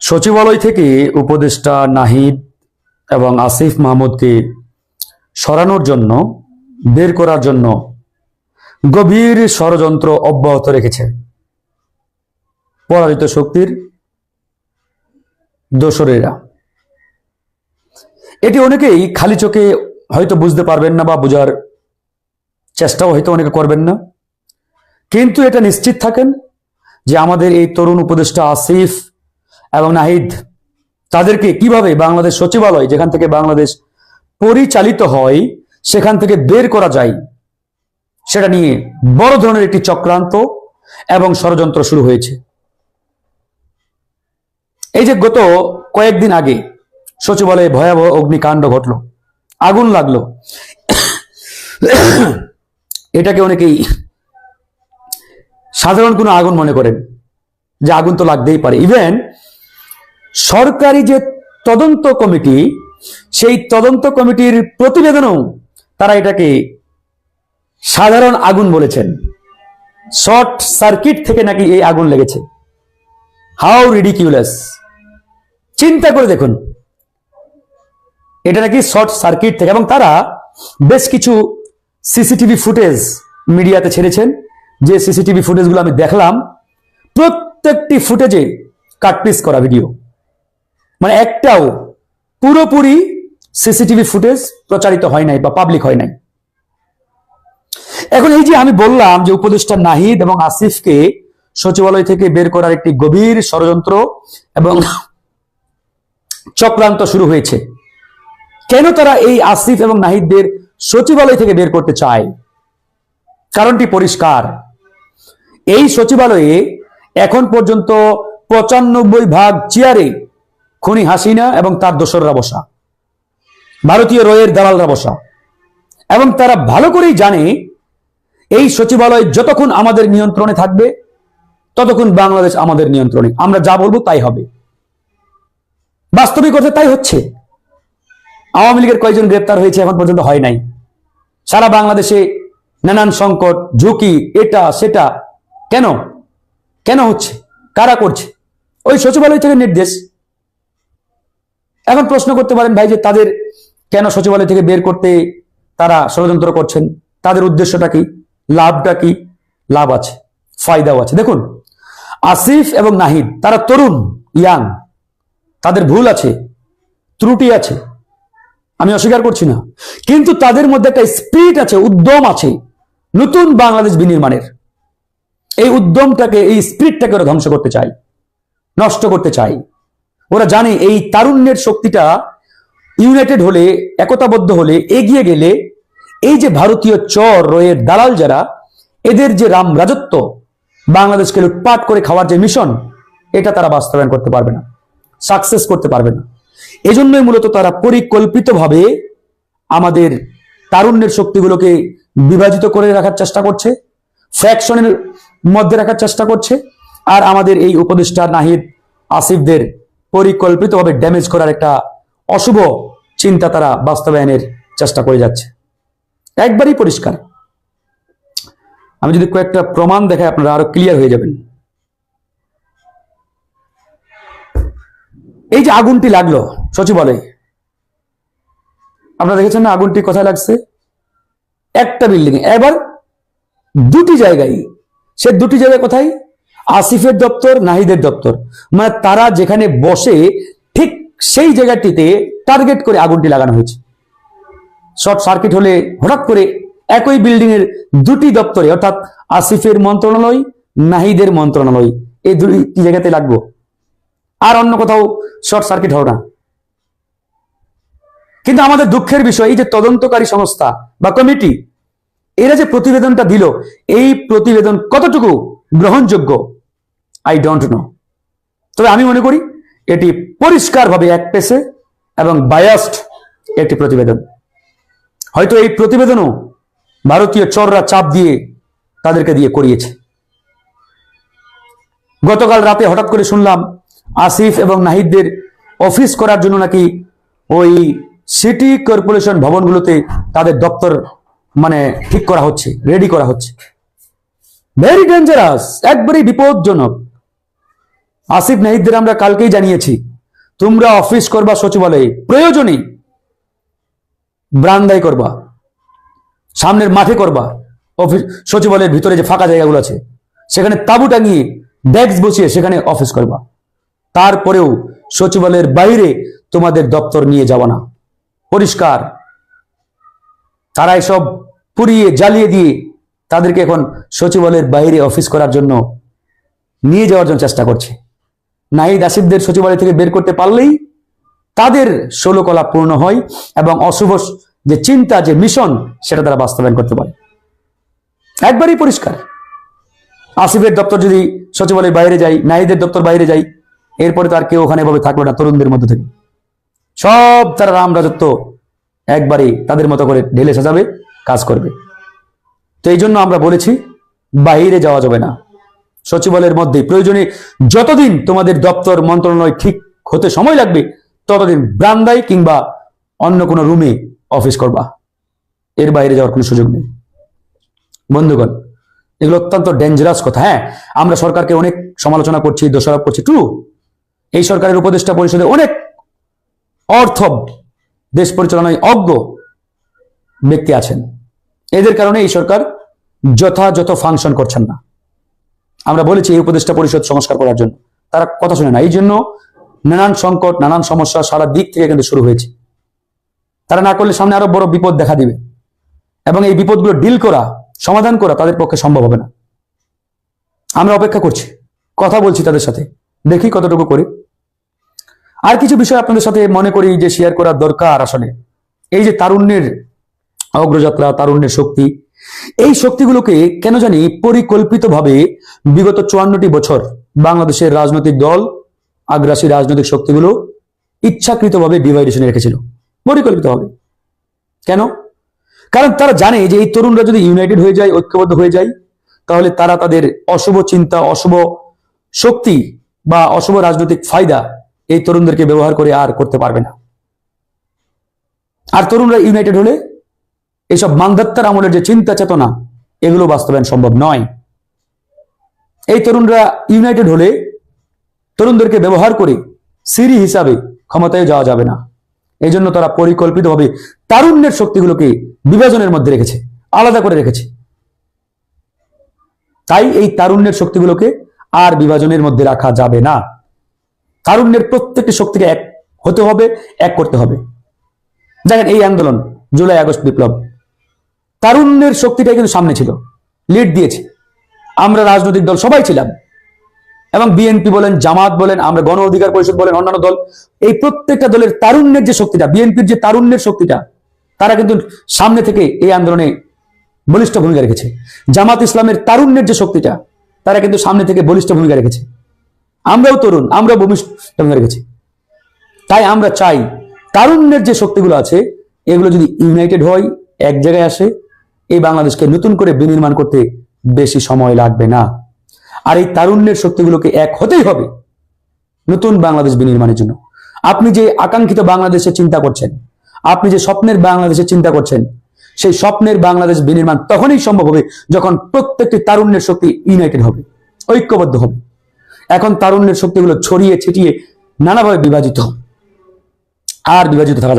সচিবালয় থেকে উপদেষ্টা নাহিদ এবং আসিফ মাহমুদকে সরানোর জন্য, বের করার জন্য গভীর ষড়যন্ত্র অব্যাহত রেখেছে। পরাজিত শক্তির দোসরেরা। এটি অনেকেই খালি চোখে হয়তো বুঝতে পারবেন না বা বোঝার চেষ্টাও হয়তো অনেকে করবেন না। কিন্তু এটা নিশ্চিত থাকেন যে আমাদের এই তরুণ উপদেষ্টা আসিফ এবং নাহিদ, তাদেরকে কীভাবে বাংলাদেশ সচিবালয়, যেখান থেকে বাংলাদেশ পরিচালিত হয়, সেখান থেকে বের করা যায়, সেটা নিয়ে বড় ধরনের একটি চক্রান্ত এবং ষড়যন্ত্র শুরু হয়েছে। এই যে গত কয়েকদিন আগে সচিবালয়ে ভয়াবহ অগ্নিকাণ্ড ঘটল, আগুন লাগল। এটাকে অনেকেই সাধারণ কোনো আগুন মনে করেন, যে আগুন তো লাগতেই পারে। ইভেন সরকারি যে তদন্ত কমিটি, সেই তদন্ত কমিটির প্রতিবেদনও তারা এটাকে সাধারণ আগুন বলেছেন। শর্ট সার্কিট থেকে নাকি এই আগুন লেগেছে। How ridiculous. চিন্তা করে দেখুন। এটা নাকি শর্ট সার্কিট থেকে, এবং তারা বেশ কিছু সিসিটিভি ফুটেজ মিডিয়াতে ছেড়েছেন। যে সিসিটিভি ফুটেজগুলো আমি দেখলাম, প্রত্যেকটি ফুটেজে কাটপিস করা ভিডিও। মানে একটাও পুরোপুরি সিসিটিভি ফুটেজ প্রচারিত হয় নাই বা পাবলিক হয় নাই। এখন এই যে আমি বললাম যে উপদেষ্টা নাহিদ এবং আসিফকে সচিবালয় থেকে বের করার একটি গভীর ষড়যন্ত্র এবং চক্রান্ত শুরু হয়েছে, কেন তারা এই আসিফ এবং নাহিদদের সচিবালয় থেকে বের করতে চায়? কারণটি পরিষ্কার। এই সচিবালয়ে এখন পর্যন্ত পঁচানব্বই ভাগ চেয়ারে খনি হাসিনা এবং তার দোসররা বসা, ভারতীয় রয়ের দালালরা বসা। এবং তারা ভালো করেই জানে, এই সচিবালয় যতক্ষণ আমাদের নিয়ন্ত্রণে থাকবে, ততক্ষণ বাংলাদেশ আমাদের নিয়ন্ত্রণে। আমরা যা বলব তাই হবে। বাস্তবিক অর্থে তাই হচ্ছে। আওয়ামী লীগের কয়েকজন গ্রেপ্তার হয়েছে, এখন পর্যন্ত হয় নাই। সারা বাংলাদেশে নানান সংকট, ঝুঁকি, এটা, সেটা। কেন? কেন হচ্ছে? কারা করছে? ওই সচিবালয় থেকে নির্দেশ। এখন প্রশ্ন করতে পারেন ভাই যে তাদের কেন সচিবালয় থেকে বের করতে তারা ষড়যন্ত্র করছেন? তাদের উদ্দেশ্যটা কি? লাভটা কি? লাভ আছে, ফায়দাও আছে। দেখুন, আসিফ এবং নাহিদ, তারা তরুণ, ইয়াং। তাদের ভুল আছে, ত্রুটি আছে। আমি অস্বীকার করছি না। কিন্তু তাদের মধ্যে একটা স্পিরিট আছে, উদ্যম আছে, নতুন বাংলাদেশ বিনির্মাণের। এই উদ্যমটাকে, এই স্পিরিটটাকে ওরা ধ্বংস করতে চাই নষ্ট করতে চায়। ওরা জানে এই তারুণ্যের শক্তিটা ইউনাইটেড হলে, একতাবদ্ধ হলে, এগিয়ে গেলে এই যে ভারতীয় চর রয়ের দালাল যারা, এদের যে রাম রাজত্ব, বাংলাদেশকে লুটপাট করে খাওয়ার যে মিশন এটা তারা বাস্তবায়ন করতে পারবে না সাকসেস করতে পারবে না। এজন্যই মূলত তারা পরিকল্পিতভাবে আমাদের তারুণ্যের শক্তিগুলোকে বিভাজিত করে রাখার চেষ্টা করছে ফ্র্যাকশনের মধ্যে রাখার চেষ্টা করছে, আর আমাদের এই উপদেষ্টা নাহিদ আসিফদের পরিকল্পিতভাবে ড্যামেজ করার একটা অশুভ চিন্তা তারা বাস্তবায়নের চেষ্টা করে যাচ্ছে। একবারই পরিষ্কার। আমি যদি কয়েকটা প্রমাণ দেখাই, আপনারা আরও ক্লিয়ার হয়ে যাবেন। এই যে আগুনটি লাগল, সচিবালয়ে। আপনারা দেখেছেন না আগুনটি কোথায় লাগছে? একটা বিল্ডিং এবার দুটি জায়গায়। সে দুটি জায়গায় কোথায়? আসিফের দপ্তর, নাহিদের দপ্তর। মানে তারা যেখানে বসে ঠিক সেই জায়গাটিতে টার্গেট করে আগুনটি লাগানো হয়েছে। শর্ট সার্কিট হলে হঠাৎ করে একই বিল্ডিং এর দুটি দপ্তরে, অর্থাৎ আসিফের মন্ত্রণালয়, নাহিদের মন্ত্রণালয়, এই দুটি জায়গাতে লাগবো। আর অন্য কোথাও শর্ট সার্কিট হবে না। কিন্তু আমাদের দুঃখের বিষয়, এই যে তদন্তকারী সংস্থা বা কমিটি এরা যে প্রতিবেদনটা দিল, এই প্রতিবেদন কতটুকু গ্রহণযোগ্য? আই ডোন্ট নো তবে আমি মনে করি এটি পরিষ্কারভাবে এক পেসে এবং বায়াস্ট একটি প্রতিবেদন। হয়তো এই প্রতিবেদনও ভারতীয় চররা চাপ দিয়ে তাদেরকে দিয়ে করিয়েছে। গতকাল রাতে হঠাৎ করে শুনলাম আসিফ এবং নাহিদদের অফিস করার জন্য নাকি ওই সিটি কর্পোরেশন ভবনগুলোতে তাদের দপ্তর মানে ঠিক করা হচ্ছে রেডি করা হচ্ছে। ভেরি ডেঞ্জারাস একবারই বিপজ্জনক। আসিফ নাহিদদের আমরা কালকেই জানিয়েছি, তোমরা অফিস করবা সচিবালয়ে প্রয়োজনে ব্রান্দাই করবা, সামনের মাঠে করবা, অফিস, সচিবালয়ের ভিতরে যে ফাঁকা জায়গাগুলো আছে, সেখানে তাবু টাঙিয়ে ডেস্ক বসিয়ে সেখানে অফিস করবা। তারপরেও সচিবালয়ের বাইরে তোমাদের দপ্তর নিয়ে যাওয়া না। পরিষ্কার। তারা এসব পুড়িয়ে জ্বালিয়ে দিয়ে তাদেরকে এখন সচিবালয়ের বাইরে অফিস করার জন্য নিয়ে যাওয়ার জন্য চেষ্টা করছে। নাহিদ আসিফদের সচিবালয় থেকে বের করতে পারলেই তাদের ষোলকলা পূর্ণ হয় এবং অশুভ যে চিন্তা, যে মিশন, সেটা তারা বাস্তবায়ন করতে পারে। একবারই পরিষ্কার। আসিফের দপ্তর যদি সচিবালয়ের বাইরে যাই নাহিদের দপ্তর বাইরে যাই এরপরে তো আর কেউ ওখানে এভাবে থাকবে না, তরুণদের মধ্যে থেকে। সব তারা রাম রাজত্ব একবারে তাদের মতো করে ঢেলে সাজাবে, কাজ করবে। তো এই জন্য আমরা বলেছি বাইরে যাওয়া যাবে না। সচিবালয়ের মধ্যে প্রয়োজনে যতদিন তোমাদের দপ্তর মন্ত্রণালয় ঠিক হতে সময় লাগবে, ততদিন ব্রান্দায় কিংবা অন্য কোনো রুমে অফিস করবা। এর বাইরে যাওয়ার কোনো সুযোগ নেই। বন্ধুগণ, এগুলো অত্যন্ত ডেঞ্জারাস কথা। হ্যাঁ আমরা সরকারকে অনেক সমালোচনা করছি, দোষারোপ করছি ট্রু এই সরকারের উপদেষ্টা পরিষদে অনেক অর্থ দেশ পরিচালনায় অজ্ঞ ব্যক্তি আছেন। এদের কারণে এই সরকার যথাযথ ফাংশন করছেন না। আমরা বলেছি এই উপদেষ্টা পরিষদ সংস্কার করার জন্য। তারা কথা শুনে না। এই জন্য নানান সংকট, নানান সমস্যা সারা দিক থেকে কিন্তু শুরু হয়েছে। তারা না করলে সামনে আরও বড় বিপদ দেখা দিবে। এবং এই বিপদগুলো ডিল করা, সমাধান করা তাদের পক্ষে সম্ভব হবে না। আমরা অপেক্ষা করছি। কথা বলছি তাদের সাথে। দেখি কতটুকু করি। আর কিছু বিষয় আপনাদের সাথে মনে করি যে শেয়ার করার দরকার আসলে। এই যে তারুণ্যের অগ্রযাত্রা, তারুণ্যের শক্তি এই শক্তিগুলোকে কেন জানি পরিকল্পিতভাবে বিগত চুয়ান্নটি বছর বাংলাদেশের রাজনৈতিক দল, আগ্রাসী রাজনৈতিক শক্তিগুলো ইচ্ছাকৃতভাবে ডিভাইডেশনে রেখেছিল। পরিকল্পিতভাবে। কেন? কারণ তারা জানে যে এই তরুণরা যদি ইউনাইটেড হয়ে যায়, ঐক্যবদ্ধ হয়ে যায়, তাহলে তারা তাদের অশুভ চিন্তা, অশুভ শক্তি বা অশুভ রাজনৈতিক ফায়দা এই তরুণদেরকে ব্যবহার করে আর করতে পারবে না। আর তরুণরা ইউনাইটেড হলে এইসব মানধাত্তার আমলের যে চিন্তা চেতনা, এগুলো বাস্তবায়ন সম্ভব নয়। এই তরুণরা ইউনাইটেড হলে তরুণদেরকে ব্যবহার করে সিরি হিসাবে ক্ষমতায় যাওয়া যাবে না। এই জন্য তারা পরিকল্পিতভাবে তারুণ্যের শক্তিগুলোকে বিভাজনের মধ্যে রেখেছে, আলাদা করে রেখেছে। তাই এই তারুণ্যের শক্তিগুলোকে আর বিভাজনের মধ্যে রাখা যাবে না। তারুণ্যের প্রত্যেকটি শক্তিকে এক হতে হবে, এক করতে হবে। দেখেন এই আন্দোলন, জুলাই আগস্ট বিপ্লব। তারুণ্যের শক্তিটাই কিন্তু সামনে ছিল। লিড দিয়েছে। আমরা রাজনৈতিক দল সবাই ছিলাম। এবং বিএনপি বলেন, জামাত বলেন, আমরা গণ অধিকার পরিষদ বলেন, অন্যান্য দল, এই প্রত্যেকটা দলের তারুণ্যের যে শক্তিটা বিএনপির যে তারুণ্যের শক্তিটা, তারা কিন্তু সামনে থেকে এই আন্দোলনে বলিষ্ঠ ভূমিকা রেখেছে। জামাত ইসলামের তারুণ্যের যে শক্তিটা, তারা কিন্তু সামনে থেকে বলিষ্ঠ ভূমিকা রেখেছে। আমরাও তরুণ, আমরাও বলিষ্ঠ ভূমিকা রেখেছি। তাই আমরা চাই, তারুণ্যের যে শক্তিগুলো আছে, এগুলো যদি ইউনাইটেড হয়, এক জায়গায় আসে এই বাংলাদেশকে নতুন করে বিনির্মাণ করতে বেশি সময় লাগবে না। আর এই তারুণ্যের শক্তিগুলোকে এক হতেই হবে নতুন বাংলাদেশ বিনির্মাণের জন্য। আপনি যে আকাঙ্ক্ষিত বাংলাদেশের চিন্তা করছেন, আপনি যে স্বপ্নের বাংলাদেশের চিন্তা করছেন, সেই স্বপ্নের বাংলাদেশ বিনির্মাণ তখনই সম্ভব হবে যখন প্রত্যেকটি তারুণ্যের শক্তি ইউনাইটেড হবে, ঐক্যবদ্ধ হবে। এখন তারুণ্যের শক্তিগুলো ছড়িয়ে ছিটিয়ে নানাভাবে বিভাজিত আর বিভাজিত থাকা যাবে।